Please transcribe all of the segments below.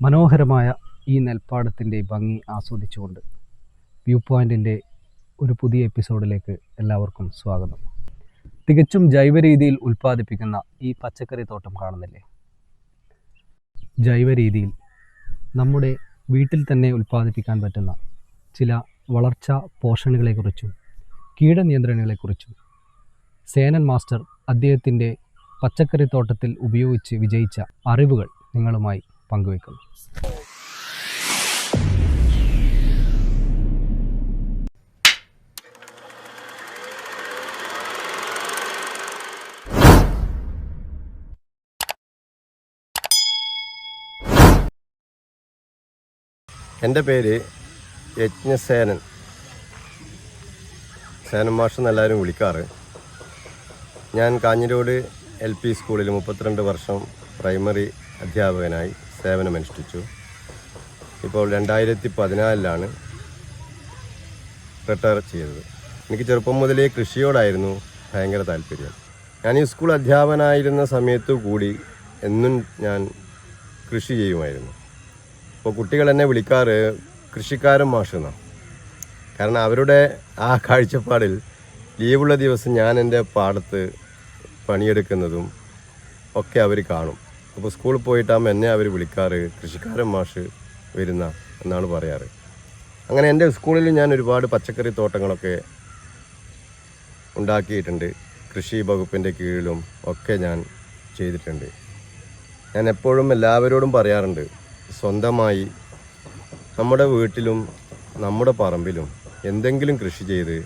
മനോഹരമായ ഈ നെൽപ്പാടത്തിന്റെ ഭംഗി ആസ്വദിച്ചുകൊണ്ട് വ്യൂ പോയിന്റിന്റെ ഒരു പുതിയ എപ്പിസോഡിലേക്ക് എല്ലാവർക്കും സ്വാഗതം. തികച്ചും ജൈവ രീതിയിൽ ഉൽപ്പാദിപ്പിക്കുന്ന ഈ പച്ചക്കറി തോട്ടം കാണുന്നില്ലേ? ജൈവ രീതിയിൽ നമ്മുടെ വീട്ടിൽ തന്നെ ഉൽപ്പാദിപ്പിക്കാൻ പറ്റുന്ന ചില വളർച്ചാ പോഷണങ്ങളെക്കുറിച്ചും കീടനിയന്ത്രണങ്ങളെക്കുറിച്ചും സേനൻ മാസ്റ്റർ അദ്ദേഹത്തിന്റെ പച്ചക്കറി തോട്ടത്തിൽ ഉപയോഗിച്ച് വിജയിച്ച അറിവുകൾ നിങ്ങളുമായി പങ്കുവെക്കുന്നു എന്റെ പേര് യജ്ഞസേനൻ. സേനൻ മാഷ് എന്നെല്ലാവരും വിളിക്കാറ്. ഞാൻ കാഞ്ഞിരോട് എൽ പി സ്കൂളിൽ മുപ്പത്തിരണ്ട് വർഷം പ്രൈമറി അധ്യാപകനായി. സേവനമനുഷ്ഠിച്ചു ഇപ്പോൾ രണ്ടായിരത്തി പതിനാലിലാണ് റിട്ടയർ ചെയ്തത്. എനിക്ക് ചെറുപ്പം മുതലേ കൃഷിയോടായിരുന്നു ഭയങ്കര താല്പര്യം. ഞാൻ ഈ സ്കൂൾ അധ്യാപനായിരുന്ന സമയത്തു കൂടി എന്നും ഞാൻ കൃഷി ചെയ്യുമായിരുന്നു. അപ്പോൾ കുട്ടികൾ എന്നെ വിളിക്കാറ് കൃഷിക്കാരൻ മാഷെന്നാണ്. കാരണം അവരുടെ ആ കാഴ്ചപ്പാടിൽ ലീവുള്ള ദിവസം ഞാൻ എന്റെ പാടത്ത് പണിയെടുക്കുന്നതും ഒക്കെ അവർ കാണും. അപ്പോൾ സ്കൂളിൽ പോയിട്ടാകുമ്പോൾ എന്നെ അവർ വിളിക്കാറ് കൃഷിക്കാരൻ മാഷ് വരുന്ന എന്നാണ് പറയാറ്. അങ്ങനെ എന്റെ സ്കൂളിൽ ഞാൻ ഒരുപാട് പച്ചക്കറി തോട്ടങ്ങളൊക്കെ ഉണ്ടാക്കിയിട്ടുണ്ട്. കൃഷി വകുപ്പിന്റെ കീഴിലും ഒക്കെ ഞാൻ ചെയ്തിട്ടുണ്ട്. ഞാൻ എപ്പോഴും എല്ലാവരോടും പറയാറുണ്ട് സ്വന്തമായി നമ്മുടെ വീട്ടിലും നമ്മുടെ പറമ്പിലും എന്തെങ്കിലും കൃഷി ചെയ്ത്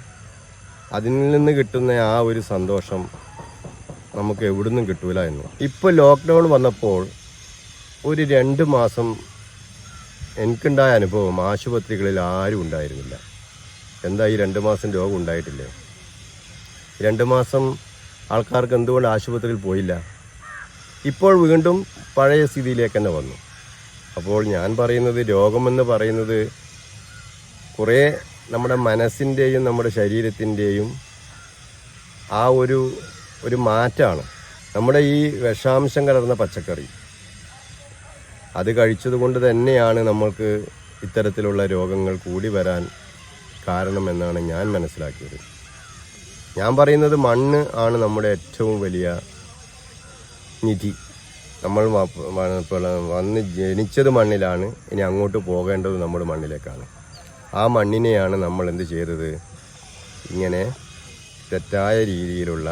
അതിൽ നിന്ന് കിട്ടുന്ന ആ ഒരു സന്തോഷം നമുക്ക് എവിടുന്നും കിട്ടൂല എന്ന്. ഇപ്പോൾ ലോക്ക്ഡൗൺ വന്നപ്പോൾ ഒരു രണ്ട് മാസം എനിക്കുണ്ടായ അനുഭവം ആശുപത്രികളിൽ ആരും ഉണ്ടായിരുന്നില്ല. എന്താ ഈ രണ്ട് മാസം രോഗം ഉണ്ടായിട്ടില്ലേ? രണ്ട് മാസം ആൾക്കാർക്ക് എന്തുകൊണ്ട് ആശുപത്രിയിൽ പോയില്ല? ഇപ്പോൾ വീണ്ടും പഴയ സ്ഥിതിയിലേക്ക് തന്നെ വന്നു. അപ്പോൾ ഞാൻ പറയുന്നത് രോഗമെന്ന് പറയുന്നത് കുറേ നമ്മുടെ മനസ്സിന്റെയും നമ്മുടെ ശരീരത്തിന്റെയും ആ ഒരു ഒരു മാറ്റമാണ് നമ്മുടെ ഈ വിഷാംശം കലർന്ന പച്ചക്കറി അത് കഴിച്ചത് കൊണ്ട് തന്നെയാണ് നമ്മൾക്ക് ഇത്തരത്തിലുള്ള രോഗങ്ങൾ കൂടി വരാൻ കാരണമെന്നാണ് ഞാൻ മനസ്സിലാക്കിയത്. ഞാൻ പറയുന്നത് മണ്ണ് ആണ് നമ്മുടെ ഏറ്റവും വലിയ നിധി. നമ്മൾ വന്ന് ജനിച്ചത് മണ്ണിലാണ് ഇനി അങ്ങോട്ട് പോകേണ്ടത് നമ്മുടെ മണ്ണിലേക്കാണ്. ആ മണ്ണിനെയാണ് നമ്മൾ എന്ത് ചെയ്തത്? ഇങ്ങനെ തെറ്റായ രീതിയിലുള്ള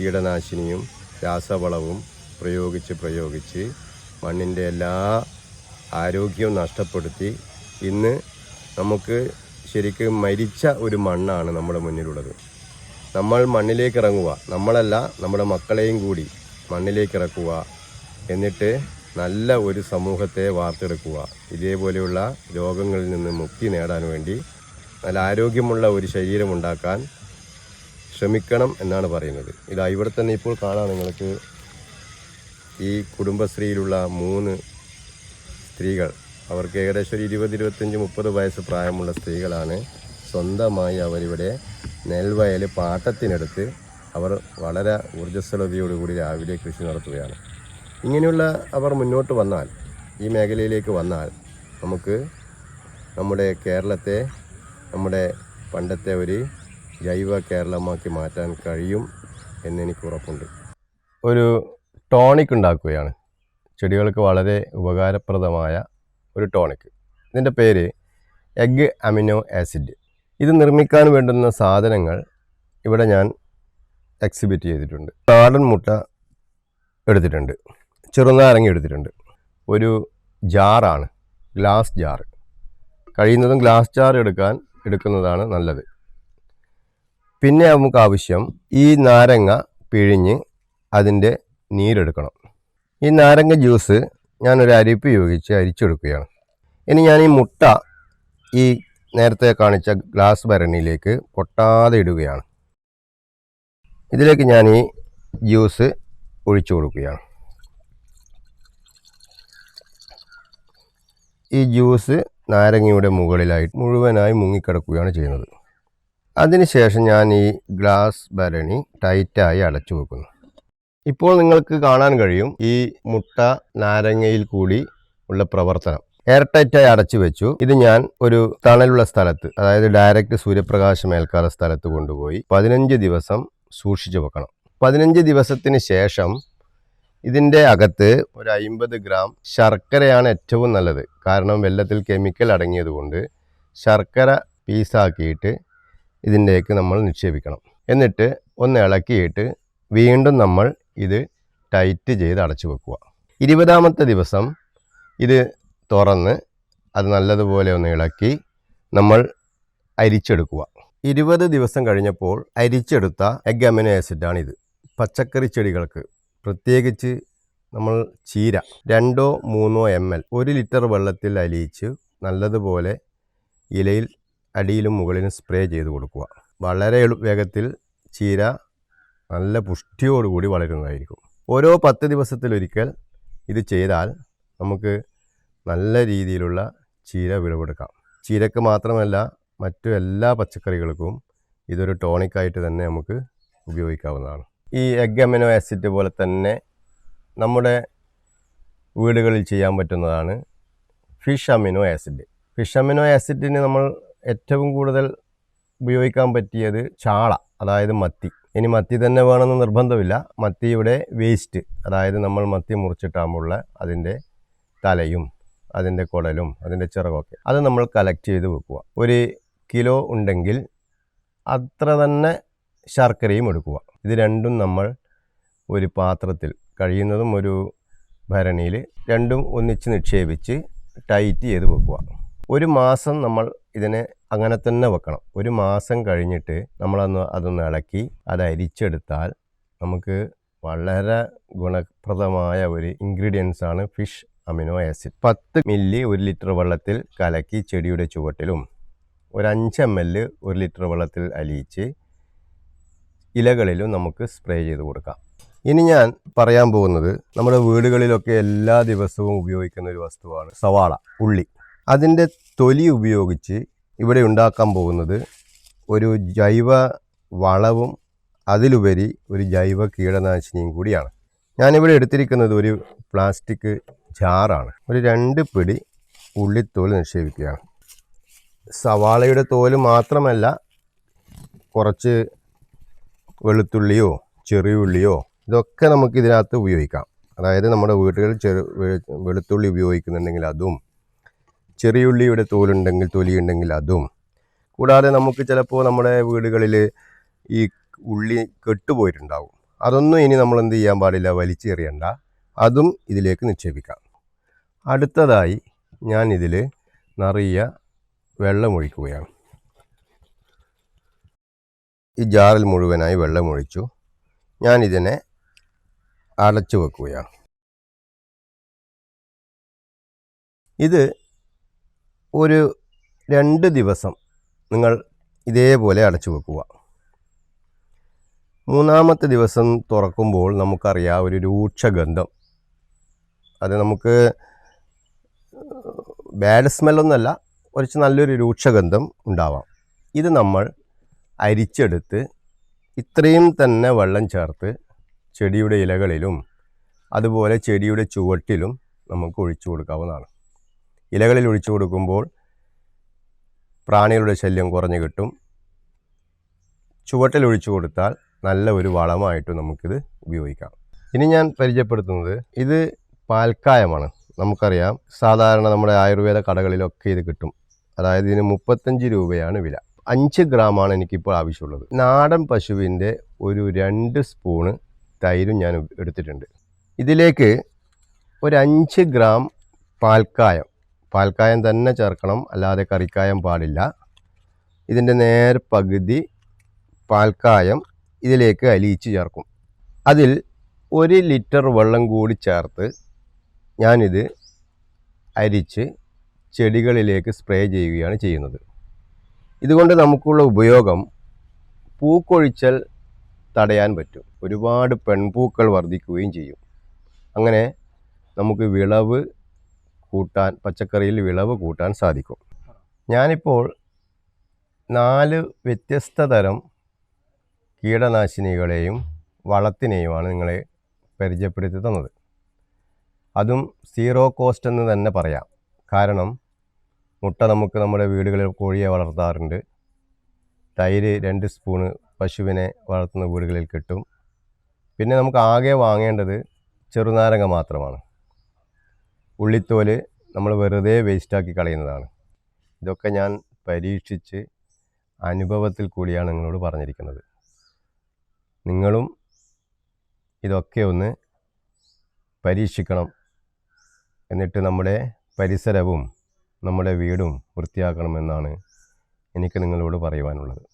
കീടനാശിനിയും രാസവളവും പ്രയോഗിച്ച് പ്രയോഗിച്ച് മണ്ണിന്റെ എല്ലാ ആരോഗ്യവും നഷ്ടപ്പെടുത്തി ഇന്ന് നമുക്ക് ശരിക്കും മരിച്ച ഒരു മണ്ണാണ് നമ്മുടെ മുന്നിലുള്ളത്. നമ്മൾ മണ്ണിലേക്ക് ഇറങ്ങുക. നമ്മളല്ല നമ്മുടെ മക്കളെയും കൂടി മണ്ണിലേക്ക് ഇറക്കുക എന്നിട്ട് നല്ല ഒരു സമൂഹത്തെ വാർത്തെടുക്കുക. ഇതേപോലെയുള്ള രോഗങ്ങളിൽ നിന്ന് മുക്തി നേടാൻ വേണ്ടി നല്ല ആരോഗ്യമുള്ള ഒരു ശരീരം ഉണ്ടാക്കാൻ ശ്രമിക്കണം എന്നാണ് പറയുന്നത്. ഇതാ ഇവിടെ തന്നെ ഇപ്പോൾ കാണാം നിങ്ങൾക്ക് ഈ കുടുംബശ്രീയിലുള്ള മൂന്ന് സ്ത്രീകൾ. അവർക്ക് ഏകദേശം ഒരു ഇരുപത് ഇരുപത്തഞ്ച് മുപ്പത് വയസ്സ് പ്രായമുള്ള സ്ത്രീകളാണ്. സ്വന്തമായി അവരിവിടെ നെൽവയൽ പാട്ടത്തിനെടുത്ത് അവർ വളരെ ഊർജസ്വലതയോടുകൂടി രാവിലെ കൃഷി നടത്തുകയാണ്. ഇങ്ങനെയുള്ള അവർ മുന്നോട്ട് വന്നാൽ ഈ മേഖലയിലേക്ക് വന്നാൽ നമുക്ക് നമ്മുടെ കേരളത്തെ നമ്മുടെ പണ്ടത്തെ ഒരു ജൈവ കേരളമാക്കി മാറ്റാൻ കഴിയും എന്നെനിക്ക് ഉറപ്പുണ്ട്. ഒരു ടോണിക് ഉണ്ടാക്കുകയാണ്. ചെടികൾക്ക് വളരെ ഉപകാരപ്രദമായ ഒരു ടോണിക്. ഇതിന്റെ പേര് എഗ് അമിനോ ആസിഡ്. ഇത് നിർമ്മിക്കാൻ വേണ്ടുന്ന സാധനങ്ങൾ ഇവിടെ ഞാൻ എക്സിബിറ്റ് ചെയ്തിട്ടുണ്ട്. നാടൻ മുട്ട എടുത്തിട്ടുണ്ട്. ചെറുനാരങ്ങ എടുത്തിട്ടുണ്ട്. ഒരു ജാറാണ്. Glass jar. കഴിയുന്നതും ഗ്ലാസ് ജാർ എടുക്കാൻ എടുക്കുന്നതാണ് നല്ലത്. പിന്നെ നമുക്ക് ആവശ്യം ഈ നാരങ്ങ പിഴിഞ്ഞ് അതിന്റെ നീരെടുക്കണം. ഈ നാരങ്ങ ജ്യൂസ് ഞാനൊരു അരിപ്പ് ഉപയോഗിച്ച് അരിച്ചെടുക്കുകയാണ്. ഇനി ഞാൻ ഈ മുട്ട ഈ നേരത്തെ കാണിച്ച ഗ്ലാസ് ഭരണിയിലേക്ക് പൊട്ടാതെ ഇടുകയാണ്. ഇതിലേക്ക് ഞാൻ ഈ ജ്യൂസ് ഒഴിച്ചു കൊടുക്കുകയാണ്. ഈ ജ്യൂസ് നാരങ്ങയുടെ മുകളിലായി മുഴുവനായി മുങ്ങിക്കിടക്കുകയാണ് ചെയ്യുന്നത്. അതിനുശേഷം ഞാൻ ഈ ഗ്ലാസ് ഭരണി ടൈറ്റായി അടച്ചു വെക്കുന്നു. ഇപ്പോൾ നിങ്ങൾക്ക് കാണാൻ കഴിയും ഈ മുട്ട നാരങ്ങയിൽ കൂടി ഉള്ള പ്രവർത്തനം. എയർ ടൈറ്റായി അടച്ചു വെച്ചു. ഇത് ഞാൻ ഒരു തണലുള്ള സ്ഥലത്ത് അതായത് ഡയറക്റ്റ് സൂര്യപ്രകാശം ഏൽക്കാത്ത സ്ഥലത്ത് കൊണ്ടുപോയി പതിനഞ്ച് ദിവസം സൂക്ഷിച്ചു വെക്കണം. പതിനഞ്ച് ദിവസത്തിന് ശേഷം ഇതിന്റെ അകത്ത് ഒരു അയിമ്പത് ഗ്രാം ശർക്കരയാണ് ഏറ്റവും നല്ലത്. കാരണം വെള്ളത്തിൽ കെമിക്കൽ അടങ്ങിയതുകൊണ്ട് ശർക്കര പീസാക്കിയിട്ട് ഇതിന്റെക്ക് നമ്മൾ നിക്ഷേപിക്കണം. എന്നിട്ട് ഒന്ന് ഇളക്കിയിട്ട് വീണ്ടും നമ്മൾ ഇത് ടൈറ്റ് ചെയ്ത് അടച്ചു വെക്കുക. ഇരുപതാമത്തെ ദിവസം ഇത് തുറന്ന് അത് നല്ലതുപോലെ ഒന്ന് ഇളക്കി നമ്മൾ അരിച്ചെടുക്കുക. ഇരുപത് ദിവസം കഴിഞ്ഞപ്പോൾ അരിച്ചെടുത്ത എഗ് അമിനോ ആസിഡാണിത്. പച്ചക്കറി ചെടികൾക്ക് പ്രത്യേകിച്ച് നമ്മൾ ചീര രണ്ടോ മൂന്നോ എം എൽ ഒരു ലിറ്റർ വെള്ളത്തിൽ അലിയിച്ച് നല്ലതുപോലെ ഇലയിൽ അടിയിലും മുകളിലും സ്പ്രേ ചെയ്ത് കൊടുക്കുക. വളരെ വേഗത്തിൽ ചീര നല്ല പുഷ്ടിയോടുകൂടി വളരുന്നതായിരിക്കും. ഓരോ പത്ത് ദിവസത്തിലൊരിക്കൽ ഇത് ചെയ്താൽ നമുക്ക് നല്ല രീതിയിലുള്ള ചീര വിളവെടുക്കാം. ചീരക്ക് മാത്രമല്ല മറ്റു എല്ലാ പച്ചക്കറികൾക്കും ഇതൊരു ടോണിക്കായിട്ട് തന്നെ നമുക്ക് ഉപയോഗിക്കാവുന്നതാണ്. ഈ എഗ് അമിനോ ആസിഡ് പോലെ തന്നെ നമ്മുടെ വീടുകളിൽ ചെയ്യാൻ പറ്റുന്നതാണ് fish amino acid fish amino ആസിഡിന് നമ്മൾ ഏറ്റവും കൂടുതൽ ഉപയോഗിക്കാൻ പറ്റിയത് ചാള അതായത് മത്തി. ഇനി മത്തി തന്നെ വേണമെന്ന് നിർബന്ധമില്ല. മത്തിയുടെ വേസ്റ്റ് അതായത് നമ്മൾ മത്തി മുറിച്ചിട്ടാകുമ്പോൾ അതിന്റെ തലയും അതിന്റെ കുടലും അതിന്റെ ചിറകൊക്കെ അത് നമ്മൾ കളക്ട് ചെയ്ത് വെക്കുക. ഒരു കിലോ ഉണ്ടെങ്കിൽ അത്ര തന്നെ ശർക്കരയും എടുക്കുക. ഇത് രണ്ടും നമ്മൾ ഒരു പാത്രത്തിൽ കഴിയുന്നതും ഒരു ഭരണിയിൽ രണ്ടും ഒന്നിച്ച് നിക്ഷേപിച്ച് ടൈറ്റ് ചെയ്ത് വെക്കുക. ഒരു മാസം നമ്മൾ ഇതിനെ അങ്ങനെ തന്നെ വെക്കണം. ഒരു മാസം കഴിഞ്ഞിട്ട് നമ്മളൊന്ന് അതൊന്ന് ഇളക്കി അത് അരിച്ചെടുത്താൽ നമുക്ക് വളരെ ഗുണപ്രദമായ ഒരു ഇൻഗ്രീഡിയൻസ് ആണ് ഫിഷ് അമിനോ ആസിഡ് പത്ത് മില്ലി ഒരു ലിറ്റർ വെള്ളത്തിൽ കലക്കി ചെടിയുടെ ചുവട്ടിലും ഒരു അഞ്ച് എം എൽ ഒരു ലിറ്റർ വെള്ളത്തിൽ അലിയിച്ച് ഇലകളിലും നമുക്ക് സ്പ്രേ ചെയ്ത് കൊടുക്കാം. ഇനി ഞാൻ പറയാൻ പോകുന്നത് നമ്മുടെ വീടുകളിലൊക്കെ എല്ലാ ദിവസവും ഉപയോഗിക്കുന്ന ഒരു വസ്തുവാണ് സവാള ഉള്ളി. അതിന്റെ തൊലി ഉപയോഗിച്ച് ഇവിടെ ഉണ്ടാക്കാൻ പോകുന്നത് ഒരു ജൈവ വളവും അതിലുപരി ഒരു ജൈവ കീടനാശിനിയും കൂടിയാണ്. ഞാനിവിടെ എടുത്തിരിക്കുന്നത് ഒരു പ്ലാസ്റ്റിക് ജാറാണ്. ഒരു രണ്ട് പിടി ഉള്ളിത്തോൽ നിക്ഷേപിക്കുകയാണ്. സവാളയുടെ തോൽ മാത്രമല്ല കുറച്ച് വെളുത്തുള്ളിയോ ചെറിയുള്ളിയോ ഇതൊക്കെ നമുക്ക് ഇതിനകത്ത് ഉപയോഗിക്കാം. അതായത് നമ്മുടെ വീടുകളിൽ ചെറു വെളുത്തുള്ളി ഉപയോഗിക്കുന്നുണ്ടെങ്കിൽ അതും ചെറിയുള്ളിയുടെ തോലുണ്ടെങ്കിൽ തൊലിയുണ്ടെങ്കിൽ അതും. കൂടാതെ നമുക്ക് ചിലപ്പോൾ നമ്മുടെ വീടുകളിൽ ഈ ഉള്ളി കെട്ടുപോയിട്ടുണ്ടാവും. അതൊന്നും ഇനി നമ്മൾ എന്ത് ചെയ്യാൻ പാടില്ല വലിച്ചെറിയണ്ട അതും ഇതിലേക്ക് നിക്ഷേപിക്കാം. അടുത്തതായി ഞാൻ ഇതിൽ നിറയെ വെള്ളമൊഴിക്കുകയാണ് ഈ ജാറിൽ മുഴുവനായി വെള്ളമൊഴിച്ചു ഞാനിതിനെ അടച്ചു വെക്കുകയാണ്. ഇത് ഒരു രണ്ട് ദിവസം നിങ്ങൾ ഇതേപോലെ അടച്ചു വെക്കുക. മൂന്നാമത്തെ ദിവസം തുറക്കുമ്പോൾ നമുക്കറിയാം ഒരു രൂക്ഷഗന്ധം. അത് നമുക്ക് ബാഡ് സ്മെല്ലൊന്നുമല്ല കുറച്ച് നല്ലൊരു രൂക്ഷഗന്ധം ഉണ്ടാവാം. ഇത് നമ്മൾ അരിച്ചെടുത്ത് ഇത്രയും തന്നെ വെള്ളം ചേർത്ത് ചെടിയുടെ ഇലകളിലും അതുപോലെ ചെടിയുടെ ചുവട്ടിലും നമുക്ക് ഒഴിച്ചു കൊടുക്കാവുന്നതാണ്. ഇലകളിൽ ഒഴിച്ചു കൊടുക്കുമ്പോൾ പ്രാണികളുടെ ശല്യം കുറഞ്ഞു കിട്ടും. ചുവട്ടിൽ ഒഴിച്ചു കൊടുത്താൽ നല്ല ഒരു വളമായിട്ട് നമുക്കിത് ഉപയോഗിക്കാം. ഇനി ഞാൻ പരിചയപ്പെടുത്തുന്നത് ഇത് പാൽക്കായമാണ്. നമുക്കറിയാം സാധാരണ നമ്മുടെ ആയുർവേദ കടകളിലൊക്കെ ഇത് കിട്ടും. അതായത് ഇതിന് മുപ്പത്തഞ്ച് രൂപയാണ് വില. അഞ്ച് ഗ്രാമാണ് എനിക്കിപ്പോൾ ആവശ്യമുള്ളത്. നാടൻ പശുവിന്റെ ഒരു രണ്ട് സ്പൂണ് തൈരും ഞാൻ എടുത്തിട്ടുണ്ട്. ഇതിലേക്ക് ഒരു അഞ്ച് ഗ്രാം പാൽക്കായം പാൽക്കായം തന്നെ ചേർക്കണം. അല്ലാതെ കറിക്കായം പാടില്ല. ഇതിന്റെ നേർ പകുതി പാൽക്കായം ഇതിലേക്ക് അലിയിച്ച് ചേർക്കും. അതിൽ ഒരു ലിറ്റർ വെള്ളം കൂടി ചേർത്ത് ഞാനിത് അരിച്ച് ചെടികളിലേക്ക് സ്പ്രേ ചെയ്യുകയാണ് ചെയ്യുന്നത്. ഇതുകൊണ്ട് നമുക്കുള്ള ഉപയോഗം പൂക്കൊഴിച്ചൽ തടയാൻ പറ്റും. ഒരുപാട് പെൺപൂക്കൾ വർദ്ധിക്കുകയും ചെയ്യും. അങ്ങനെ നമുക്ക് വിളവ് കൂട്ടാൻ പച്ചക്കറിയിൽ വിളവ് കൂട്ടാൻ സാധിക്കും. ഞാനിപ്പോൾ നാല് വ്യത്യസ്ത തരം കീടനാശിനികളെയും വളത്തിനെയുമാണ് നിങ്ങളെ പരിചയപ്പെടുത്തി തന്നത്. അതും സീറോ കോസ്റ്റ് എന്ന് തന്നെ പറയാം. കാരണം മുട്ട നമുക്ക് നമ്മുടെ വീടുകളിൽ കോഴിയെ വളർത്താറുണ്ട്. തൈര് രണ്ട് സ്പൂണ് പശുവിനെ വളർത്തുന്ന വീടുകളിൽ കിട്ടും. പിന്നെ നമുക്ക് ആകെ വാങ്ങേണ്ടത് ചെറുനാരങ്ങ മാത്രമാണ്. ഉള്ളിത്തോൽ നമ്മൾ വെറുതെ വേസ്റ്റാക്കി കളയുന്നതാണ്. ഇതൊക്കെ ഞാൻ പരീക്ഷിച്ച് അനുഭവത്തിൽ കൂടിയാണ് നിങ്ങളോട് പറഞ്ഞിരിക്കുന്നത്. നിങ്ങളും ഇതൊക്കെ ഒന്ന് പരീക്ഷിക്കണം എന്നിട്ട് നമ്മുടെ പരിസരവും നമ്മുടെ വീടും വൃത്തിയാക്കണമെന്നാണ് എനിക്ക് നിങ്ങളോട് പറയുവാനുള്ളത്.